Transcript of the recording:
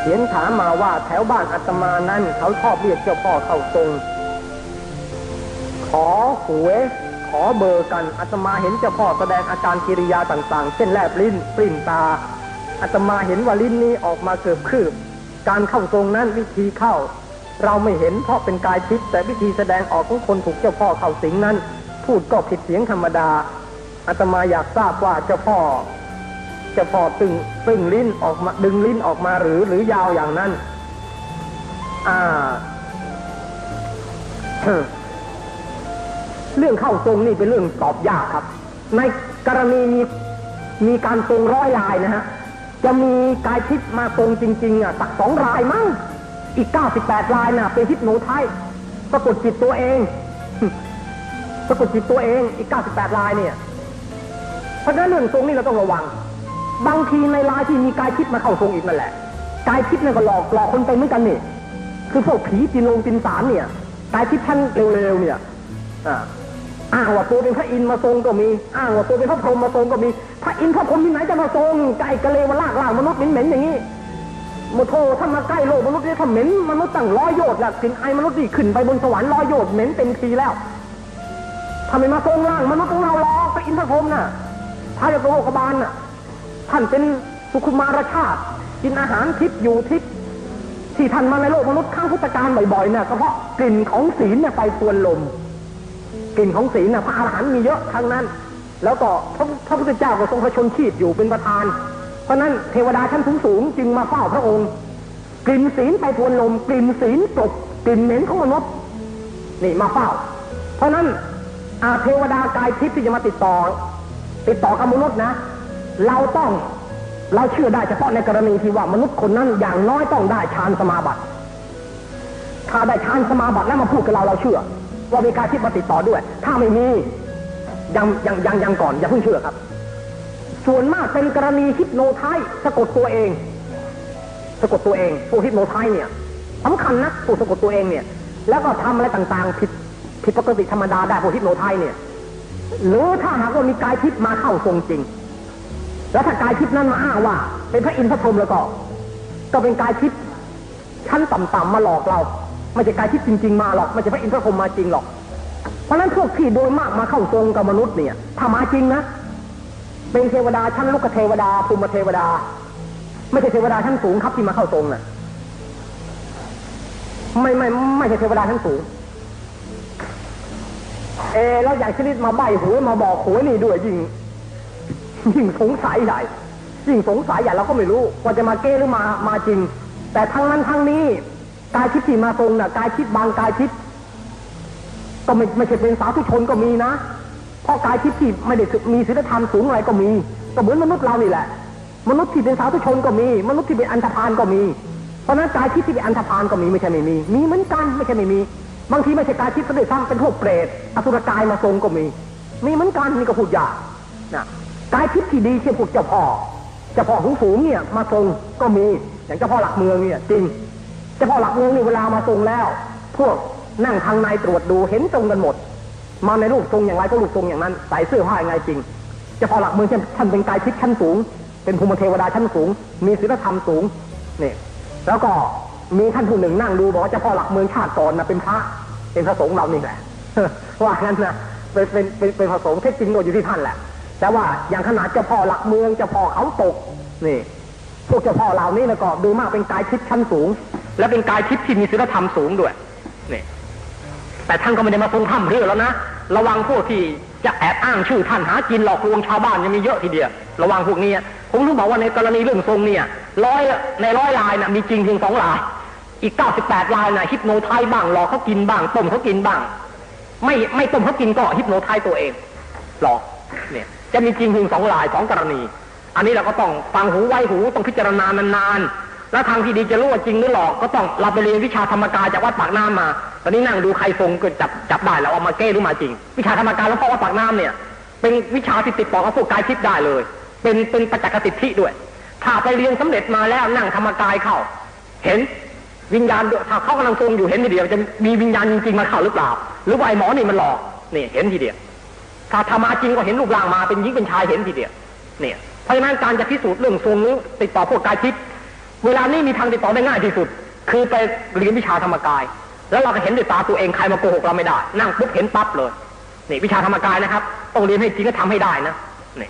เขียนถามมาว่าแถวบ้านอาตมานั้นเขาชอบเรียกเจ้าพ่อเข้าทรง ขอหวยขอเบอร์กันอาตมาเห็นเจ้าพ่อแสดงอาการกิริยาต่างๆ เช่นแลบลิ้นปริ่มตาอาตมาเห็นว่าลิ้นนี้ออกมาเกือบคืบ การเข้าทรงนั้นวิธีเข้า เราไม่เห็นเพราะเป็นกายทิพย์แต่วิธีแสดงออกของคนถูกเจ้าพ่อเข้าสิงนั้น พูดก็ผิดเสียงธรรมดาอาตมาอยากทราบว่าเจ้าพ่อ จ้าพ่อตึงตึงลิ้นออกมาดึงลิ้นออกมาหรือหรือยาวอย่างนั้น อ่า เรื่องเข้าทรงนี่เป็นเรื่องตอบยากครับ ในกรณีมีมีการทรงร้อยลายนะฮะ จะมีกายทิพย์มาทรงจริง ๆ อะตักสองรายมั้ง อีก98ลายน่ะ เป็นทิพโนไทยสะกดจิตตัวเองสะกดจิตตัวเองอีก98ลายเนี่ย เพราะฉะนั้นเรื่องทรงนี่เราต้องระวัง บางทีในลายที่มีกายทิพย์มาเข้าทรงอีกนั่นแหละ กายทิพย์เนี่ยก็หลอกหลอกคนไปเหมือนกันนี่คือพวกผีจินลงจินสารเนี่ย กายทิพย์ท่านเร็วๆเนี่ยอ่าอ้างว่าตัวเป็นพระอินทร์มาทรงก็มี อ้างว่าตัวเป็นพระพรหมมาทรงก็มี พระอินทร์พระพรหมที่ไหนจะมาทรงไก่กระเลวลากล่างมนุษย์เหม็นๆอย่างนี้มโทถ้ามาใกล้โลกมนุษย์นี่ถ้าเหม็นมนุษย์ตั้งร้อยโยชน์ละกลิ่นไอมนุษย์นี่ขึ้นไปบนสวรรค์ร้อยโยชน์เหม็นเต็มทีแล้วถ้าไมมาทรงล่างมนุษย์ของเราหรอกพระอินทร์พระพรหมน่ะพระยาโกโลกบาลน่ะ ท่านเป็นสุขุมารชาติ กินอาหารทิพย์อยู่ทิพย์ที่ท่านมาในโลกมนุษย์ครั้งพุทธกาลบ่อยๆเนี่ยก็เพราะกลิ่นของศีลเนี่ยไปทวนลม กลิ่นของศีลนะพระอรหันต์มีเยอะทั้งนั้น แล้วก็พระพระพุทธเจ้าก็ทรงพระชนชีพอยู่เป็นประธาน เพราะนั้นเทวดาชั้นสูงๆจึงมาเฝ้าพระองค์ กลิ่นศีลไปทวนลม กลิ่นศีลกลบกลิ่นเหม็นของมนุษย์นี่มาเฝ้า เพราะนั้นอาเทวดากายทิพย์ที่จะมาติดต่อ ติดต่อกับมนุษย์นะ เราต้องเราเชื่อได้เฉพาะในกรณีที่ว่ามนุษย์คนนั้นอย่างน้อยต้องได้ฌานสมาบัติ ถ้าได้ฌานสมาบัติแล้วมาพูดกับเราเราเชื่อ ว่ามีการทิพย์มาติดต่อด้วย ถ้าไม่มียังยังยังยังก่อนอย่าเพิ่งเชื่อครับ ส่วนมากเป็นกรณีฮิปโนไทสะกดตัวเอง สะกดตัวเองพวกฮิปโนไทเนี่ยสำคัญนะพวกสะกดตัวเองเนี่ย แล้วก็ทำอะไรต่างๆ ผิดผิดปกติธรรมดาได้พวกฮิปโนไทเนี่ย หรือถ้าหากว่ามีกายทิพย์มาเข้าทรงจริง แล้วถ้ากายทิพย์นั้นมาอ้างว่า เป็นพระอินทร์พระพรหมแล้วก็ ก็เป็นกายทิพย์ชั้นต่ำๆมาหลอกเรา ไม่ใช่กายทิพย์จริง ๆ มาหรอกไม่ใช่พระอินทร์พระพรหมมาจริงหรอก เพราะฉะนั้นพวกที่โดยมากมาเข้าทรงกับมนุษย์เนี่ยถ้ามาจริงนะเป็นเทวดาชั้นลูกเทวดาภูมิเทวดา ไม่ใช่เทวดาชั้นสูงครับที่มาเข้าทรงน่ะไม่ไม่ไม่ใช่เทวดาชั้นสูงเอแล้วอย่างชนิดมาใบหวยมาบอกหวยนี่ด้วยยิง ยิ่งสงสัยใหญ่ยิ่งสงสัยใหญ่เราก็ไม่รู้ว่าจะมาเก้หรือมามาจริง แต่ทั้งนั้นทั้งนี้กายทิพย์ที่มาทรงน่ะกายทิพย์บางกายทิพย์ก็ไม่ไม่ใช่เป็นสาธุชนก็มีนะเพราะกายทิพย์ที่ไม่ได้มีศีลธรรมสูงอะไรก็มีก็เหมือนมนุษย์เรานี่แหละ มนุษย์ที่เป็นสาธุชนก็มี มนุษย์ที่เป็นอันธพาลก็มี เพราะนั้นกายทิพย์ที่เป็นอันธพาลก็มีไม่ใช่ไม่มี มีเหมือนกันไม่ใช่ไม่มี บางทีไม่ใช่กายทิพย์ก็ได้ซ้ำเป็นพวกเปรตอสุรกายมาทรงก็มี มีเหมือนกันนี่ก็พูดยากนะ กายทิพย์ที่ดีเช่นพวกเจ้าพ่อเจ้าพ่อสูงสูงเนี่ยมาทรงก็มีอย่างเจ้าพ่อหลักเมืองเนี่ยจริงเจ้าพ่อหลักเมืองนี่เวลามาทรงแล้ว พวกนั่งทางในตรวจดูเห็นตรงกันหมด มาในรูปทรงอย่างไรก็รูปทรงอย่างนั้นใส่เสื้อผ้าอย่างไรจริงเจ้าพ่อหลักเมืองเช่นท่านเป็นกายทิพย์ชั้นสูง เป็นภูมิเทวดาชั้นสูง มีศีลธรรมสูงเนี่ยแล้วก็มีท่านผู้หนึ่งนั่งดูบอกว่าเจ้าพ่อหลักเมืองชาติก่อนนะเป็นพระเป็นพระสงฆ์เรานี่แหละว่างั้นนะเป็นเป็นเป็นพระสงฆ์เท็จจริงก็อยู่ที่ท่านแหละ แต่ว่าอย่างขนาดเจ้าพ่อหลักเมืองเจ้าพ่อเขาตกนี่พวกเจ้าพ่อเหล่านี้นะก็ดูมากเป็นกายทิพย์ชั้นสูง และเป็นกายทิพย์ที่มีศีลธรรมสูงด้วยนี่แต่ท่านก็ไม่ได้มาทรงทำเรื่องแล้วนะระวังพวกที่จะแอบอ้างชื่อท่านหากินหลอกลวงชาวบ้านยังมีเยอะทีเดียวระวังพวกนี้ผมถึงบอกว่าในกรณีเรื่องทรงเนี่ยร้อยในร้อยลายนะมีจริงเพียงสองลายอีก98ลายน่ะฮิปโนไทยบ้างหลอกเขากินบ้างต้มเขากินบ้าง ไม่ไม่ต้มเขากินก็ฮิปโนไทยตัวเองหลอกเนี่ย จะมีจริงเพียงสองลายสองกรณี อันนี้เราก็ต้องฟังหูไว้หูต้องพิจารณานานๆ แล้วทางที่ดีจะรู้ว่าจริงหรือหลอกก็ต้องเราไปเรียนวิชาธรรมกายจากวัดปากน้ำมา ตอนนี้นั่งดูใครทรงก็จับจับได้แล้วเอามาเก้รือมาจริง วิชาธรรมกายแล้วพ่อวัดปากน้ำเนี่ย เป็นวิชาที่ติดต่อกับพวกกายทิพย์ได้เลย เป็นเป็นประจักษ์สิทธิด้วย ถ้าไปเรียนสำเร็จมาแล้วนั่งธรรมกายเข้า เห็นวิญญาณถ้าเขากำลังทรงอยู่เห็นทีเดียวจะมีวิญญาณจริงๆมาเข้าหรือเปล่า หรือว่าไอ้หมอนี่มันหลอกนี่เห็นทีเดียว ถ้าธรรมาจริงก็เห็นรูปร่างมาเป็นหญิงเป็นชายเห็นทีเดียวเนี่ยเพราะฉะนั้นการจะพิสูจน์เรื่องทรงนี้ติดต่อพวกกายทิพย์เวลานี้มีทางติดต่อได้ง่ายที่สุด คือไปเรียนวิชาธรรมกาย แล้วเราก็เห็นด้วยตาตัวเองใครมาโกหกเราไม่ได้ นั่งปุ๊บเห็นปั๊บเลยนี่วิชาธรรมกายนะครับต้องเรียนให้จริงก็ทำให้ได้นะนี่